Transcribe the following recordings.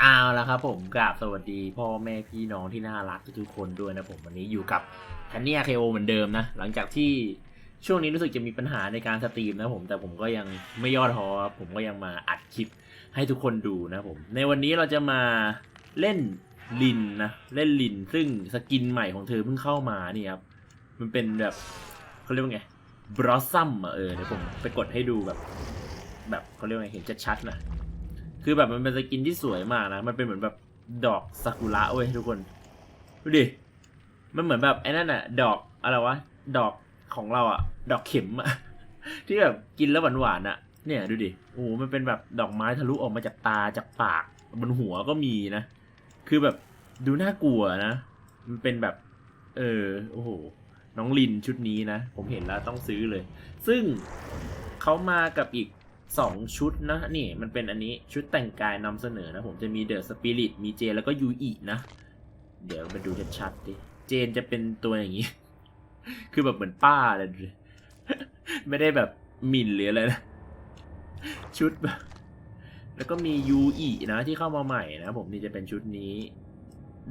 เอาละครับผมกราบสวัสดีพ่อแม่พี่น้องที่น่ารักทุกคนด้วยนะผมวันนี้อยู่กับทันนี่เคโอเหมือนเดิมนะ หลังจากที่ช่วงนี้รู้สึกจะมีปัญหาในการสตรีมนะผมแต่ผมก็ยังไม่ย่อท้อผมก็ยังมาอัดคลิปให้ทุกคนดูนะผม ในวันนี้เราจะมาเล่นลินนะเล่นลินซึ่งสกินใหม่ของเธอเพิ่งเข้ามานี่ครับมันเป็นแบบเขาเรียกว่าไงบรอสซัมอะเออเดี๋ยวผมไปกดให้ดูแบบ แบบเขาเรียกว่าไงเห็นชัดๆนะ คือแบบมันเป็นสกินที่สวยมากนะ มันเป็นเหมือนแบบดอกซากุระเว้ยทุกคน ดูดิ มันเหมือนแบบไอ้นั่นอะดอกอะไรวะ ดอกของเราอะดอกเข็มอะที่แบบกินแล้วหวานๆอะเนี่ยดูดิ โอ้มันเป็นแบบดอกไม้ทะลุออกมาจากตาจากปากบนหัวก็มีนะ คือแบบดูน่ากลัวนะ มันเป็นแบบ เออ โอ้โห น้องลินชุดนี้นะ ผมเห็นแล้วต้องซื้อเลย ซึ่งเขามากับอีก สองชุดนะ นี่มันเป็นอันนี้ชุดแต่งกายนำเสนอนะ ผมจะมีเดอะสปิริตมีเจแล้วก็ยูอินะ เดี๋ยวมาดูชัดๆดิ เจนจะเป็นตัวอย่างนี้ คือแบบเหมือนป้าเลยไม่ได้แบบหมิ่นหรืออะไรนะ ชุดแบบแล้วก็มียูอินะที่เข้ามาใหม่นะผมนี่จะเป็นชุดนี้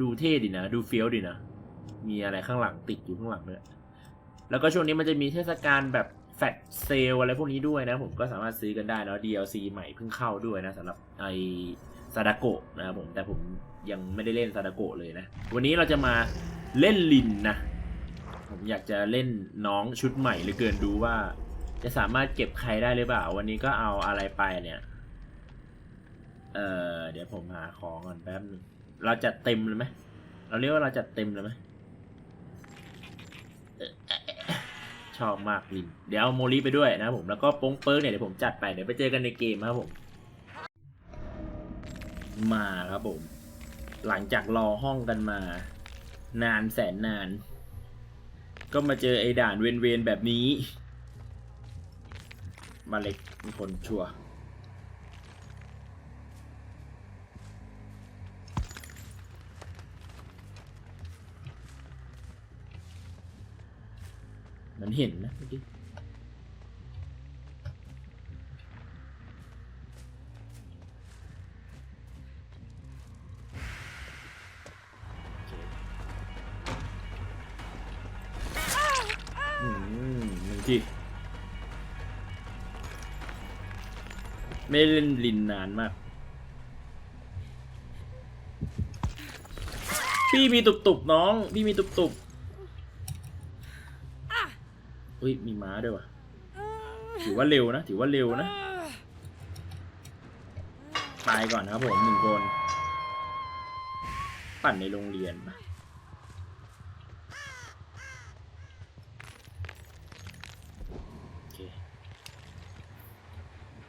ดูเท่ดีนะ ดูเฟี้ยวดีนะ มีอะไรข้างหลังติดอยู่ข้างหลังด้วยแล้วก็ช่วงนี้มันจะมีเทศกาลแบบ แฟลชเซลอะไรพวกนี้ด้วยนะผมก็สามารถซื้อกันได้เนาะ DLC ใหม่เพิ่งเข้าด้วยนะสำหรับไอซาดาโกะนะครับผมแต่ผมยังไม่ได้เล่นซาดาโกะเลยนะ วันนี้เราจะมาเล่นลินนะ ผมอยากจะเล่นน้องชุดใหม่เหลือเกินดูว่า จะสามารถเก็บใครได้หรือเปล่า วันนี้ก็เอาอะไรไปเนี่ย เออเดี๋ยวผมหาของก่อนแป๊บนึงเราจัดเต็มเลยไหมเราเรียกว่าเราจัดเต็มเลยไหม ชอบมากลิน เดี๋ยวเอาโมลีไปด้วยนะผมแล้วก็โป้งเปิ้งเนี่ยเดี๋ยวผมจัดไปเดี๋ยวไปเจอกันในเกมครับผม มาครับผม หลังจากรอห้องกันมา นานแสนนาน ก็มาเจอไอ้ด่านเวนเวนแบบนี้ มาเล็กมีคนชัวร์ มันเห็นนะเมื่อกี้โอเคอืมหนึ่งทีไม่เล่นลินนานมาก พี่มีตุบๆน้อง พี่มีตุบๆ ฮ้ยมีม้าด้วยวะถือว่าเร็วนะ ถือว่าเร็วนะ ตายก่อนนะครับผมหนึ่งคน ปั่นในโรงเรียนปะโอเค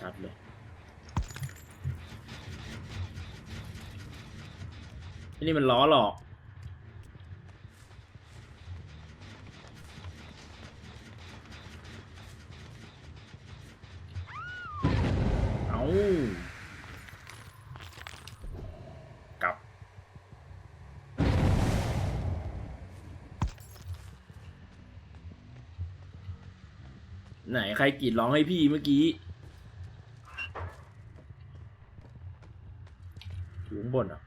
ชัดเลยอันนี้มันล้อหลอก เอากลับ ไหน ใครกรีดร้องให้พี่เมื่อกี้อยู่ข้างบนอะ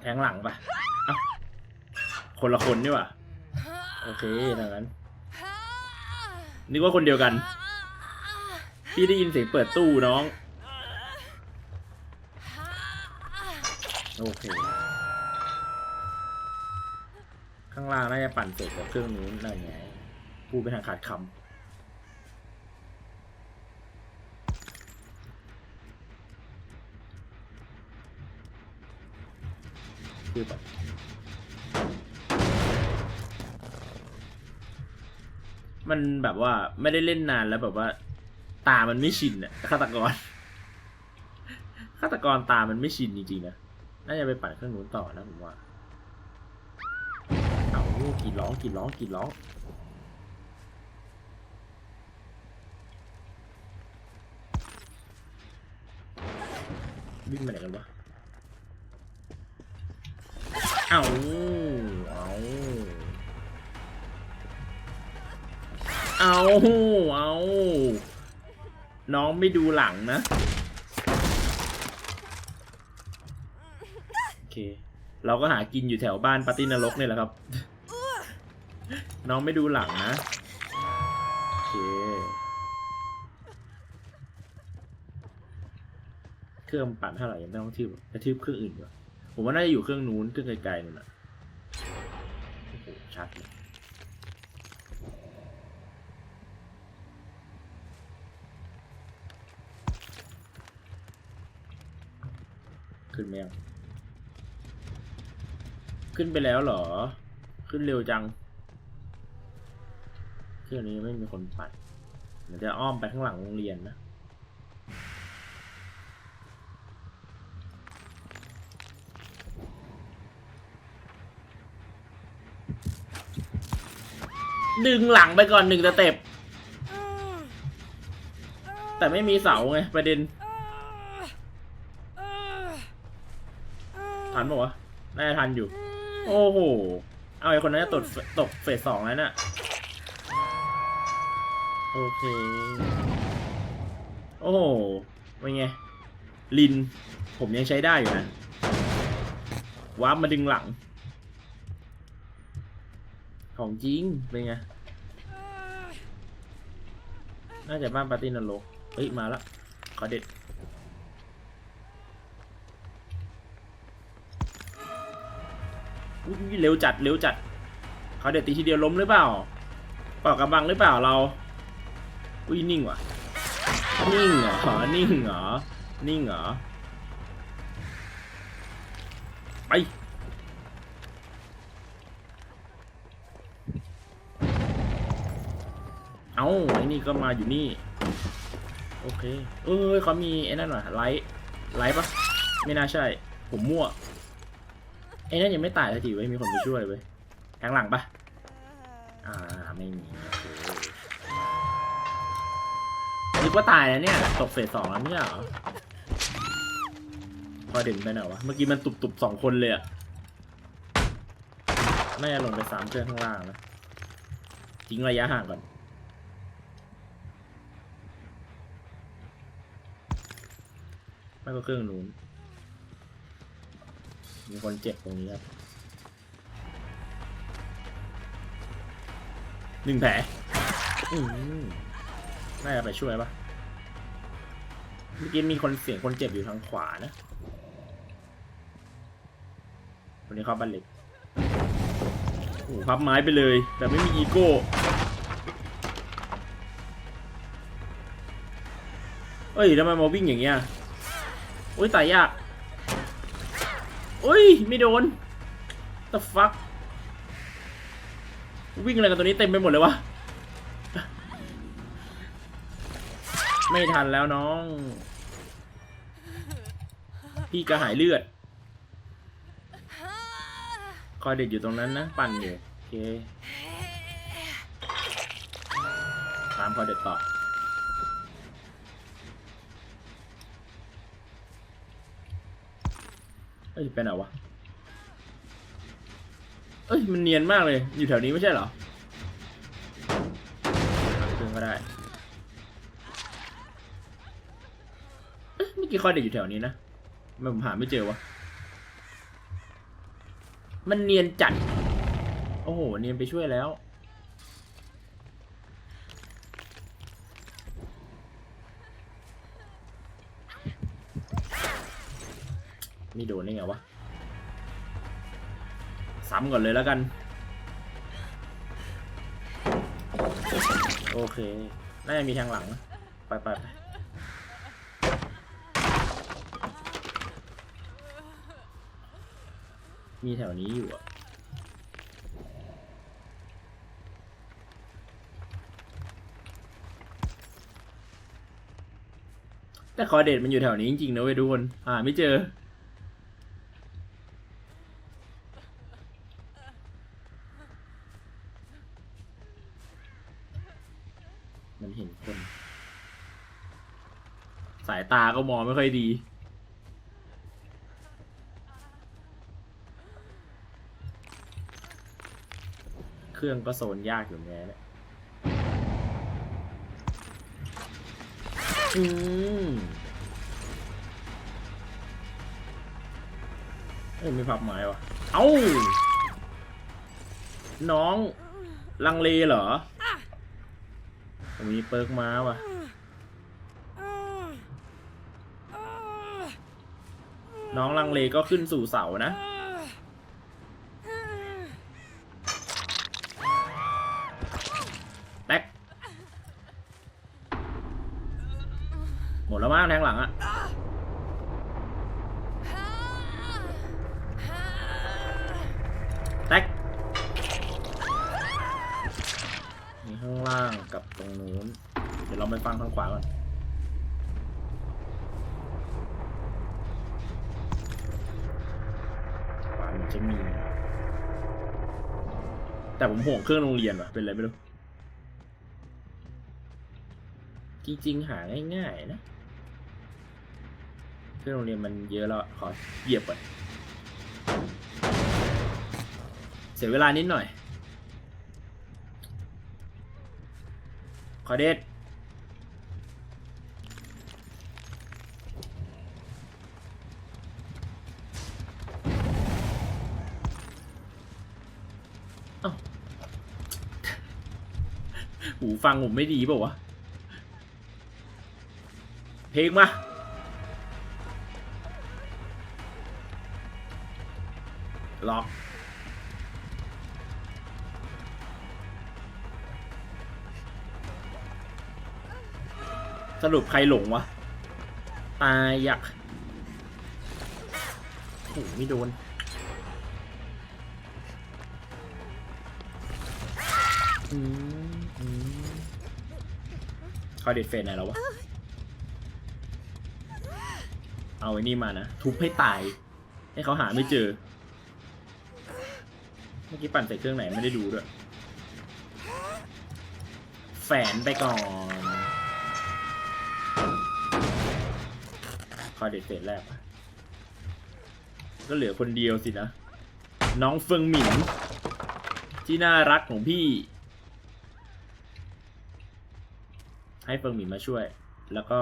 แทงหลังปะคนละคนนี่ว่าโอเคดังนั้นนึกว่าคนเดียวกัน พี่ได้ยินเสียงเปิดตู้น้อง โอเค ข้างล่างน่าจะปั่นเสร็จกับเครื่องนู้นนั่นไงพูดไปทางขาดคำคือแบบมันแบบว่าไม่ได้เล่นนานแล้วแบบว่า ตามันไม่ชินอะฆาตกรฆาตกรตามันไม่ชินจริงๆนะน่าจะไปปั่นเครื่องนู้นต่อนะผมว่าเอา กรีดร้องกรีดร้องกรีดร้องวิ่งมาไหนกันวะเอาเอาเอาเอาน้องไม่ดูหลังนะ โอเค เราก็หากินอยู่แถวบ้านปาร์ตี้นรกเนี่ยแหละครับ น้องไม่ดูหลังนะ โอเค เครื่องปั่นเท่าไหร่ยังไม่ต้องทิบกระทิบเครื่องอื่นดีกว่าผมว่าน่าจะอยู่เครื่องนู้นเครื่องไกลๆนู่นน่ะโอ้โหชัดเลยขึ้นไหมยังขึ้นไปแล้วเหรอ ขึ้นเร็วจัง เครื่องนี้ไม่มีคนปั่นเดี๋ยวจะอ้อมไปข้างหลังโรงเรียนนะดึงหลังไปก่อนหนึ่งสเต็ปแต่ไม่มีเสาไงประเด็นทันปะวะน่าจะทันอยู่ โอ้โห เอาไอ้คนนั้นจะตกตกเฟสสองแล้วน่ะ โอเค โอ้โหเป็นไง ลิน ผมยังใช้ได้อยู่นะวาร์ปมาดึงหลัง ของจริง เป็นไง น่าจะบ้านปาร์ตี้นรกเฮ้ย มาแล้วขอเด็ดเร็วจัด เร็วจัด เขาเด็ดตีทีเดียวล้มหรือเปล่าเปล่ากำบังหรือเปล่าเรา อุ้ยนิ่งว่ะ นิ่งเหรอ นิ่งเหรอ นิ่งเหรอ ไป เอาไอ้นี่ก็มาอยู่นี่ โอเค เอ้ยเขามีไอ้นั่นว่ะไลท์ ไลท์ปะไม่น่าใช่ ผมมั่ว ไอ้นั่นยังไม่ตายสักทีเว้ย มีคนไปช่วยเว้ยแทงหลังปะอ่า ไม่มีโอเค กว่าตายแล้วเนี่ย ตกเฟสสองแล้วเนี่ยเหรอพอเด่นไปไหนวะ เมื่อกี้มันตุบๆสองคนเลยอะน่าจะลงไปสามเครื่องข้างล่างนะทิ้งระยะห่างก่อนไม่ก็เครื่องนู้นมีคนเจ็บตรงนี้ครับหนึ่งแผลอืมน่าจะไปช่วยปะ มื่อกี้มีคนเสียงคนเจ็บอยู่ทางขวานะวันนี้เขาบ้านเล็กโอ้พับไม้ไปเลย แต่ไม่มีอีโก้เอ้ยทำไมมาวิ่งอย่างเงี้ยโอ้ยตายยากโอ้ยไม่โดน the fuck วิ่งอะไรกันตัวนี้เต็มไปหมดเลยวะ ไม่ทันแล้วน้อง พี่กระหายเลือด คอยเด็ดอยู่ตรงนั้นนะ ปั่นอยู่โอเคตามคอยเด็ดต่อเอ้ยเป็นไหนวะ เอ้ย มันเนียนมากเลย อยู่แถวนี้ไม่ใช่เหรอเครื่องก็ได้เมื่อกี้คอยเด็กอยู่แถวนี้นะ ไมผมหาไม่เจอวะ มันเนียนจัด โอ้โห เนียนไปช่วยแล้วนี่โดนได้ไงวะ ซ้ำก่อนเลยแล้วกัน โอเค น่าจะมีทางหลังนะไปไปไป มีแถวนี้อยู่อะแต่คอเดตมันอยู่แถวนี้จริงๆนะเว้ยทุกคนอ่าไม่เจอ มันเห็นคน สายตาก็มองไม่ค่อยดี เครื่องก็โซนยากอยู่แง่เนี่ยอืมเอ้ยมีผับไม้วะเอ้า น้องลังเลเหรอตรงนี้เปิร์กม้าวะน้องลังเลก็ขึ้นสู่เสานะ จะมี แต่ผมห่วงเครื่องโรงเรียนว่ะ เป็นไรไม่รู้ จริงๆ หาง่ายๆนะ เครื่องโรงเรียนมันเยอะแล้ว ขอเหยียบก่อนเสียเวลานิดหน่อย ขอเด็ด ฟังผมไม่ดีเปล่าวะ เพลงมาล็อกสรุปใครหลงวะ ตายยักโอ้โหไม่โดน อืม เขาเด็ดเฟนไหนแล้ววะ เอาไอ้นี่มานะ ทุบให้ตาย ให้เขาหาไม่เจอ เมื่อกี้ปั่นใส่เครื่องไหนไม่ได้ดูด้วย แฝนไปก่อนคอเด็ดเฟสแรกอะก็เหลือคนเดียวสินะ น้องเฟิงหมิงที่น่ารักของพี่ ให้เฟิงหมิงมาช่วย แล้วก็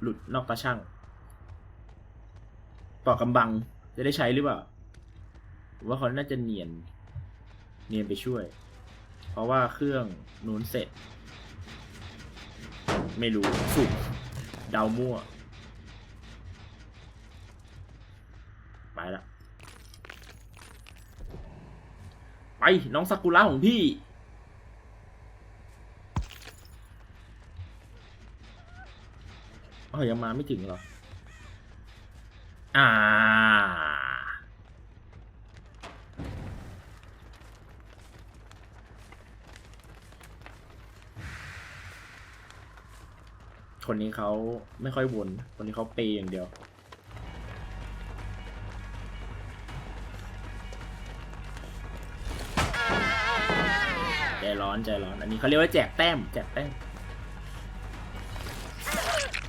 หลุดนอกตาช่างปอกกำบังจะได้ใช้หรือเปล่าผมว่าเขาน่าจะเนียน เนียนไปช่วย เพราะว่าเครื่องนู้นเสร็จ ไม่รู้สุ่มเดามั่ว ไปละ ไปน้องซากุระของพี่ เอ้ายังมาไม่ถึงเหรอ อ่า คนนี้เขาไม่ค่อยวน คนนี้เขาเปย์อย่างเดียวใจร้อนใจร้อน อันนี้เขาเรียกว่าแจกแต้ม แจกแต้ม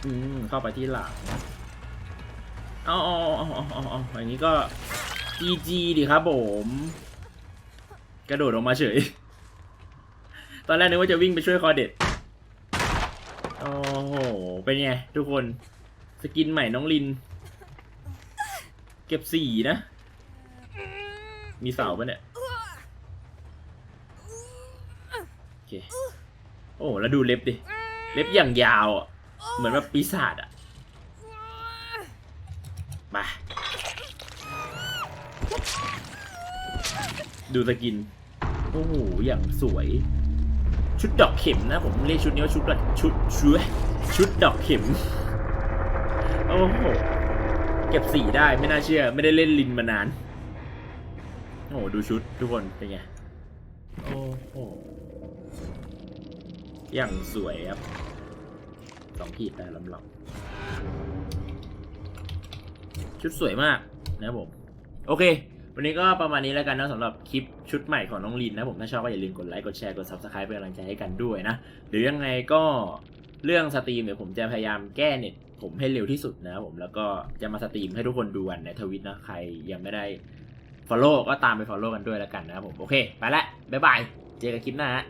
อืมเข้าไปที่หลังเอาเอาเอาเอาเอาอาอย่างนี้ก็ GG ดิครับผม กระโดดออกมาเฉย ตอนแรกนึกว่าจะวิ่งไปช่วยคอเด็ด โอ้โห เป็นไงทุกคน สกินใหม่น้องลิน เก็บสี่นะ มีเสาปะเนี่ย โอเค โอ้ แล้วดูเล็บดิ เล็บอย่างยาวอะ เหมือนแบบปีศาจอะไปดูสกิน โอ้โห อย่างสวย ชุดดอกเข็มนะ ผมเรียกชุดนี้ว่าชุดดอกชุดชุดชุดดอกเข็ม โอ้โห เก็บสีได้ไม่น่าเชื่อ ไม่ได้เล่นลินมานาน โอ้โห ดูชุดทุกคนเป็นไง โอ้โห อย่างสวยครับ สองขีดแต่ลำลำชุดสวยมากนะครับผม โอเค วันนี้ก็ประมาณนี้แล้วกันนะสำหรับคลิปชุดใหม่ของน้องลินนะผมถ้าชอบก็อย่าลืมกดไลค์กดแชร์กด subscribe เป็นกำลังใจให้กันด้วยนะ หรือยังไงก็เรื่องสตรีมเดี๋ยวผมจะพยายามแก้เน็ตผมให้เร็วที่สุดนะครับผมแล้วก็จะมาสตรีมให้ทุกคนดูกันในทวิตนะใครยังไม่ได้ follow ก็ตามไป follow กันด้วยแล้วกันนะครับผม โอเค ไปละบ๊ายบาย เจอกันคลิปหน้าฮะ